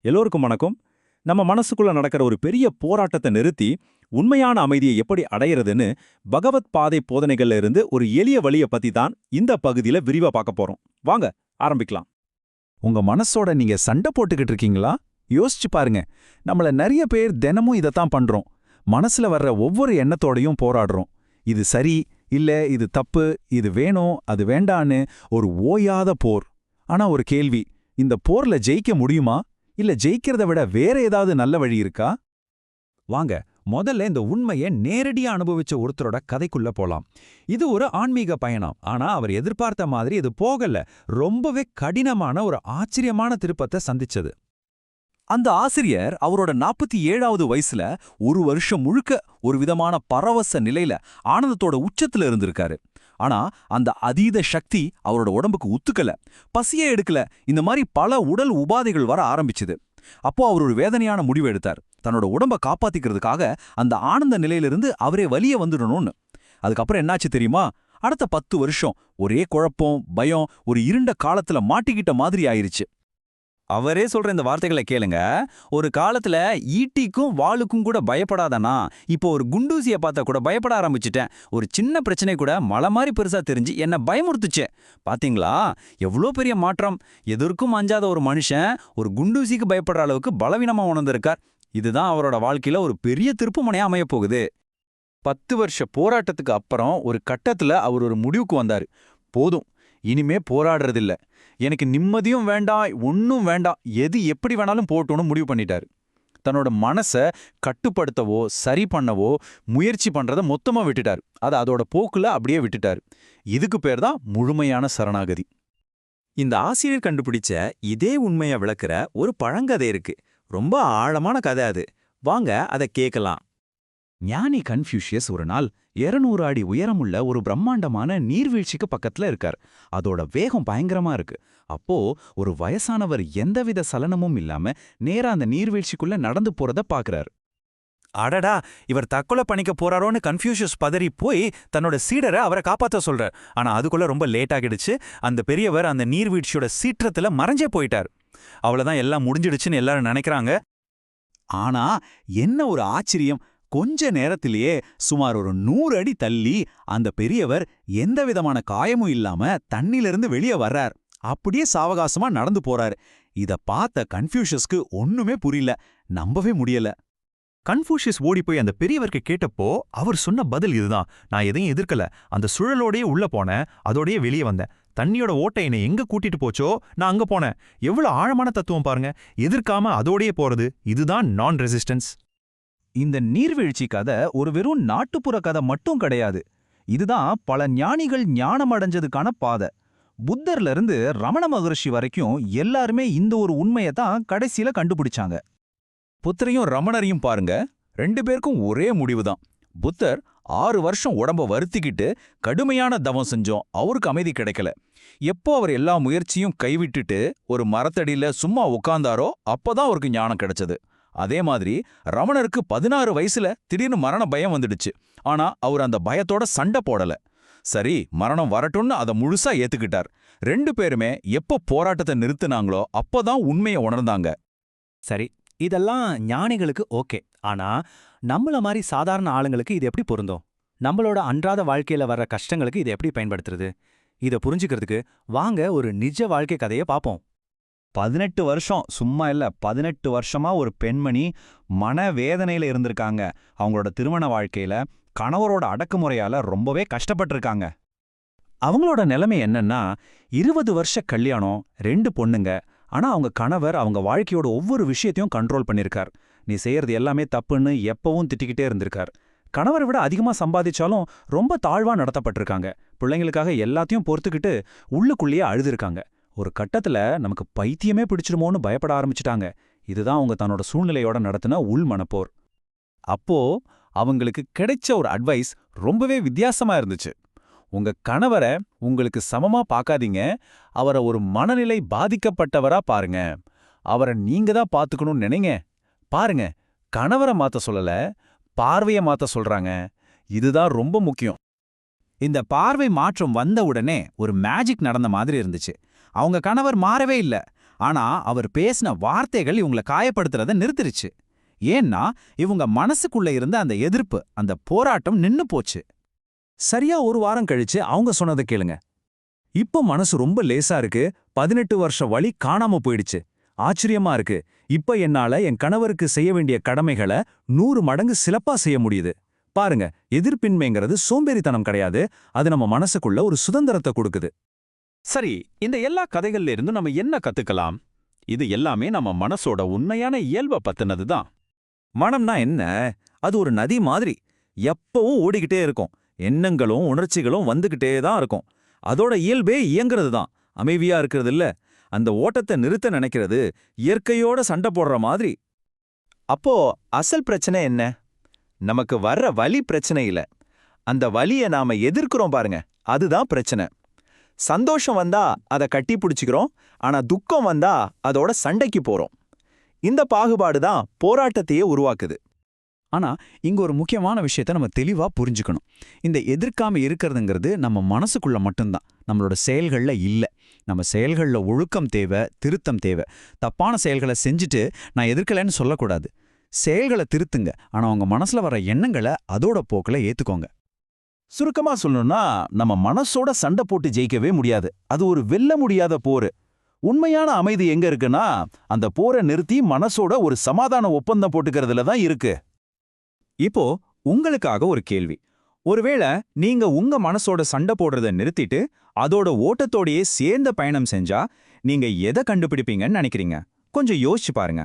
எல்லோருக்கும் வணக்கம். நம்ம மனசுக்குள்ள நடக்கிற ஒரு பெரிய போராட்டத்தை நிறுத்தி உண்மையான அமைதியை எப்படி அடையிறதுன்னு பகவத் பாதை போதனைகள்ல இருந்து ஒரு எளிய வழிய பத்தி தான் இந்த பகுதியில விரிவா பார்க்க போறோம். வாங்க ஆரம்பிக்கலாம். உங்க மனசோட நீங்க சண்டை போட்டுக்கிட்டு இருக்கீங்களா? யோசிச்சு பாருங்க. நம்மள நிறைய பேர் தினமும் இதைத்தான் பண்றோம். மனசுல வர்ற ஒவ்வொரு எண்ணத்தோடையும் போராடுறோம். இது சரி இல்ல இது தப்பு இது வேணும் அது வேண்டான்னு ஒரு ஓயாத போர். ஆனா ஒரு கேள்வி இந்த போர்ல ஜெயிக்க முடியுமா? இல்ல ஜெயிக்கிறத விட வேற ஏதாவது நல்ல வழி இருக்கா? வாங்க முதல்ல இந்த உண்மையை நேரடியா அனுபவிச்ச ஒருத்தரோட கதைக்குள்ள போலாம். இது ஒரு ஆன்மீக பயணம். ஆனா அவர் எதிர்பார்த்த மாதிரி இது போகல. ரொம்பவே கடினமான ஒரு ஆச்சரியமான திருப்பத்தை சந்திச்சது. அந்த ஆசிரியர் அவரோட நாற்பத்தி ஏழாவது வயசுல ஒரு வருஷம் முழுக்க ஒரு விதமான பரவச நிலையில ஆனந்தத்தோட உச்சத்துல இருந்திருக்காரு. ஆனா அந்த அதீத சக்தி அவரோட உடம்புக்கு ஒத்துக்கல. பசியே எடுக்கல. இந்த மாதிரி பல உடல் உபாதைகள் வர ஆரம்பிச்சுது. அப்போ அவர் ஒரு வேதனையான முடிவு எடுத்தார். தன்னோட உடம்ப காப்பாத்திக்கிறதுக்காக அந்த ஆனந்த நிலையிலிருந்து அவரே வலிய வந்துடணும்னு. அதுக்கப்புறம் என்னாச்சு தெரியுமா? அடுத்த பத்து வருஷம் ஒரே குழப்பம் பயம் ஒரு இருண்ட காலத்துல மாட்டிக்கிட்ட மாதிரி ஆயிருச்சு. அவரே சொல்ற இந்த வார்த்தைகளை கேளுங்க. ஒரு காலத்துல ஈட்டிக்கும் வாளுக்கும் கூட பயப்படாதனா இப்போ ஒரு குண்டூசிய பார்த்தா கூட பயப்பட ஆரம்பிச்சிட்டேன். ஒரு சின்ன பிரச்சனை கூட மலை மாதிரி பெருசா தெரிஞ்சு என்ன பயமுறுத்துச்சு. பாத்தீங்களா? எவ்வளோ பெரிய மாற்றம். எதற்கும் அஞ்சாத ஒரு மனுஷன் ஒரு குண்டூசிக்கு பயப்படுற அளவுக்கு பலவீனமா உணர்ந்திருக்கார். இதுதான் அவரோட வாழ்க்கையில ஒரு பெரிய திருப்புமனையா அமைய போகுது பத்து வருஷ போராட்டத்துக்கு அப்புறம் ஒரு கட்டத்துல அவர் ஒரு முடிவுக்கு வந்தாரு. போதும். இனிமே போராடுறதில்லை. எனக்கு நிம்மதியும் வேண்டாம் ஒன்னும் வேண்டாம் எது எப்படி வேணாலும் போட்டோன்னு முடிவு பண்ணிட்டாரு. தன்னோட மனசை கட்டுப்படுத்தவோ சரி பண்ணவோ முயற்சி பண்றத மொத்தமா விட்டுட்டார். அதை அதோட போக்குல அப்படியே விட்டுட்டார். இதுக்கு பேர் தான் முழுமையான சரணாகதி. இந்த ஆசிரியர் கண்டுபிடிச்ச இதே உண்மையை விளக்குற ஒரு பழங்கதை இருக்கு. ரொம்ப ஆழமான கதை அது. வாங்க அதை கேட்கலாம். ஞானி கன்ஃபியூஷியஸ் ஒரு நாள் 200 அடி உயரமுள்ள ஒரு பிரம்மாண்டமான நீர்வீழ்ச்சிக்கு பக்கத்துல இருக்கார். அதோட வேகம் பயங்கரமா இருக்கு. அப்போ ஒரு வயசானவர் எந்தவித சலனமும் இல்லாம நேரா அந்த நீர்வீழ்ச்சிக்குள்ள நடந்து போறத பாக்குறார். அடடா இவர் தற்கொலை பண்ணிக்க போறாரோன்னு கன்ஃபியூஷியஸ் பதறி போய் தன்னோட சீடரை அவரை காப்பாத்த சொல்றார். ஆனா அதுக்குள்ள ரொம்ப லேட் ஆகிடுச்சு. அந்த பெரியவர் அந்த நீர்வீழ்ச்சியோட சீற்றத்துல மறைஞ்சே போயிட்டார். அவ்வளவுதான் எல்லாம் முடிஞ்சிடுச்சுன்னு எல்லாரும் நினைக்கிறாங்க. ஆனா என்ன ஒரு ஆச்சரியம். கொஞ்ச நேரத்திலேயே சுமார் ஒரு நூறு அடி தள்ளி அந்த பெரியவர் எந்த விதமான காயமும் இல்லாம தண்ணிலிருந்து வெளியே வர்றார். அப்படியே சாவகாசமா நடந்து போறார். இத பார்த்த கன்ஃபியூஷஸ்க்கு ஒண்ணுமே புரியல. நம்பவே முடியல. கன்ஃபூஷியஸ் ஓடி போய் அந்த பெரியவருக்கு கேட்டப்போ அவர் சொன்ன பதில் இதுதான். நான் எதையும் எதிர்க்கல. அந்த சுழலோடயே உள்ள போனேன். அதோடயே வெளியே வந்தேன். தண்ணியோட ஓட்டை என்னை எங்க கூட்டிட்டு போச்சோ? நான் அங்க போனேன். எவ்வளவு ஆழமான தத்துவம் பாருங்க. எதிர்க்காம அதோடயே போறது. இதுதான் நான் ரெசிஸ்டன்ஸ் இந்த நீர்வீழ்ச்சி கதை ஒரு வெறும் நாட்டுப்புற கதை மட்டும் கிடையாது. இதுதான் பல ஞானிகள் ஞானம் அடைஞ்சதுக்கான பாதை. புத்தர்ல இருந்து ரமண மகரிஷி வரைக்கும் எல்லாருமே இந்த ஒரு உண்மையை தான் கடைசியில கண்டுபிடிச்சாங்க. புத்தரையும் ரமணரையும் பாருங்க ரெண்டு பேருக்கும் ஒரே முடிவு தான் புத்தர் ஆறு வருஷம் உடம்ப வருத்திக்கிட்டு கடுமையான தவம் செஞ்சோம் அவருக்கு அமைதி கிடைக்கல. எப்போ அவர் எல்லா முயற்சியும் கைவிட்டுட்டு ஒரு மரத்தடியில சும்மா உட்கார்ந்தாரோ அப்பதான் அவருக்கு ஞானம் கிடைச்சது. அதே மாதிரி ரமணருக்கு பதினாறு வயசுல திடீர்னு மரண பயம் வந்துடுச்சு. ஆனா அவர் அந்த பயத்தோட சண்டை போடல. சரி மரணம் வரட்டும்னு அதை முழுசா ஏத்துக்கிட்டார். ரெண்டு பேருமே எப்ப போராட்டத்தை நிறுத்துனாங்களோ அப்பதான் உண்மையை உணர்ந்தாங்க. சரி இதெல்லாம் ஞானிகளுக்கு ஓகே. ஆனா நம்மள மாதிரி சாதாரண ஆளுங்களுக்கு இது எப்படி பொருந்தும்? நம்மளோட அன்றாட வாழ்க்கையில வர்ற கஷ்டங்களுக்கு இதை எப்படி பயன்படுத்துறது? இத புரிஞ்சுக்கிறதுக்கு வாங்க ஒரு நிஜ வாழ்க்கை கதையை பாப்போம். பதினெட்டு வருஷம் சும்மா இல்ல பதினெட்டு வருஷமா ஒரு பெண்மணி மன வேதனையில இருந்திருக்காங்க. அவங்களோட திருமண வாழ்க்கையில கணவரோட அடக்குமுறையால ரொம்பவே கஷ்டப்பட்டிருக்காங்க. அவங்களோட நிலைமை என்னன்னா இருபது வருஷ கல்யாணம் ரெண்டு பொண்ணுங்க. ஆனா அவங்க கணவர் அவங்க வாழ்க்கையோட ஒவ்வொரு விஷயத்தையும் கண்ட்ரோல் பண்ணிருக்கார். நீ செய்யறது எல்லாமே தப்புன்னு எப்பவும் திட்டிக்கிட்டே இருந்திருக்கார். கணவரை விட அதிகமா சம்பாதிச்சாலும் ரொம்ப தாழ்வா நடத்தப்பட்டிருக்காங்க. பிள்ளைங்களுக்காக எல்லாத்தையும் பொறுத்துக்கிட்டு உள்ளுக்குள்ளேயே அழுதுருக்காங்க. ஒரு கட்டத்துல நமக்கு பைத்தியமே பிடிச்சிருமோன்னு பயப்பட ஆரம்பிச்சிட்டாங்க. இதுதான் அவங்க தன்னோட சூழ்நிலையோட நடத்தின உள் மனப்போர். அப்போ அவங்களுக்கு கிடைச்ச ஒரு அட்வைஸ் ரொம்பவே வித்தியாசமா இருந்துச்சு. உங்க கணவரை உங்களுக்கு சமமா பார்க்காதீங்க அவரை ஒரு மனநிலை பாதிக்கப்பட்டவரா பாருங்க. அவரை நீங்க தான் பாத்துக்கணும்னு நினைங்க. பாருங்க கணவரை மாத்த சொல்லல பார்வைய மாத்த சொல்றாங்க. இதுதான் ரொம்ப முக்கியம். இந்த பார்வை மாற்றம் வந்த உடனே ஒரு மேஜிக் நடந்த மாதிரி இருந்துச்சு. அவங்க கணவர் மாறவே இல்ல. ஆனா அவர் பேசின வார்த்தைகள் இவங்கள காயப்படுத்துறத நிறுத்திருச்சு. ஏன்னா இவங்க மனசுக்குள்ள இருந்த அந்த எதிர்ப்பு அந்த போராட்டம் நின்னு போச்சு. சரியா ஒரு வாரம் கழிச்சு அவங்க சொன்னதை கேளுங்க. இப்போ மனசு ரொம்ப லேசா இருக்கு. பதினெட்டு வருஷ வழி காணாம போயிடுச்சு. ஆச்சரியமா இருக்கு. இப்ப என்னால என் கணவருக்கு செய்ய வேண்டிய கடமைகளை நூறு மடங்கு சிறப்பா செய்ய முடியுது. பாருங்க எதிர்ப்பின்மைங்கிறது சோம்பேறித்தனம் கிடையாது. அது நம்ம மனசுக்குள்ள ஒரு சுதந்திரத்தை கொடுக்குது. சரி இந்த எல்லா கதைகள்ல இருந்து நம்ம என்ன கத்துக்கலாம்? இது எல்லாமே நம்ம மனசோட உண்மையான இயல்பை பத்தினது தான் மனம்னா என்ன? அது ஒரு நதி மாதிரி. எப்பவும் ஓடிக்கிட்டே இருக்கும். எண்ணங்களும் உணர்ச்சிகளும் வந்துகிட்டே தான் இருக்கும். அதோட இயல்பே இயங்குறது தான் அமைதியா இருக்கிறது இல்ல அந்த ஓட்டத்தை நிறுத்த நினைக்கிறது இயற்கையோட சண்டை போடுற மாதிரி. அப்போ அசல் பிரச்சனை என்ன? நமக்கு வர்ற வலி பிரச்சனை இல்ல. அந்த வலியை நாம எதிர்க்கிறோம் பாருங்க. அதுதான் பிரச்சனை. சந்தோஷம் வந்தா அதை கட்டி பிடிச்சிக்கிறோம் ஆனா துக்கம் வந்தா அதோட சண்டைக்கு போறோம். இந்த பாகுபாடு தான் போராட்டத்தையே உருவாக்குது. ஆனா இங்க ஒரு முக்கியமான விஷயத்த நம்ம தெளிவா புரிஞ்சுக்கணும். இந்த எதிர்க்காம இருக்கிறதுங்கிறது நம்ம மனசுக்குள்ள மட்டும்தான். நம்மளோட செயல்கள்ல இல்ல. நம்ம செயல்கள்ல ஒழுக்கம் தேவை திருத்தம் தேவை. தப்பான செயல்களை செஞ்சுட்டு நான் எதிர்க்கலைன்னு சொல்லக்கூடாது. செயல்களை திருத்துங்க. ஆனா அவங்க மனசுல வர எண்ணங்களை அதோட போக்கில் ஏத்துக்கோங்க. சுருக்கமா சொல்லணும்னா நம்ம மனசோட சண்டை போட்டு ஜெயிக்கவே முடியாது. அது ஒரு வெல்ல முடியாத போர். உண்மையான அமைதி எங்க இருக்குன்னா அந்த போரை நிறுத்தி மனசோட ஒரு சமாதான ஒப்பந்தம் போட்டுக்கிறதுல தான் இருக்கு. இப்போ உங்களுக்காக ஒரு கேள்வி. ஒருவேளை நீங்க உங்க மனசோட சண்டை போடுறத நிறுத்திட்டு அதோட ஓட்டத்தோடயே சேர்ந்த பயணம் செஞ்சா நீங்க எதை கண்டுபிடிப்பீங்கன்னு நினைக்கிறீங்க? கொஞ்சம் யோசிச்சு பாருங்க.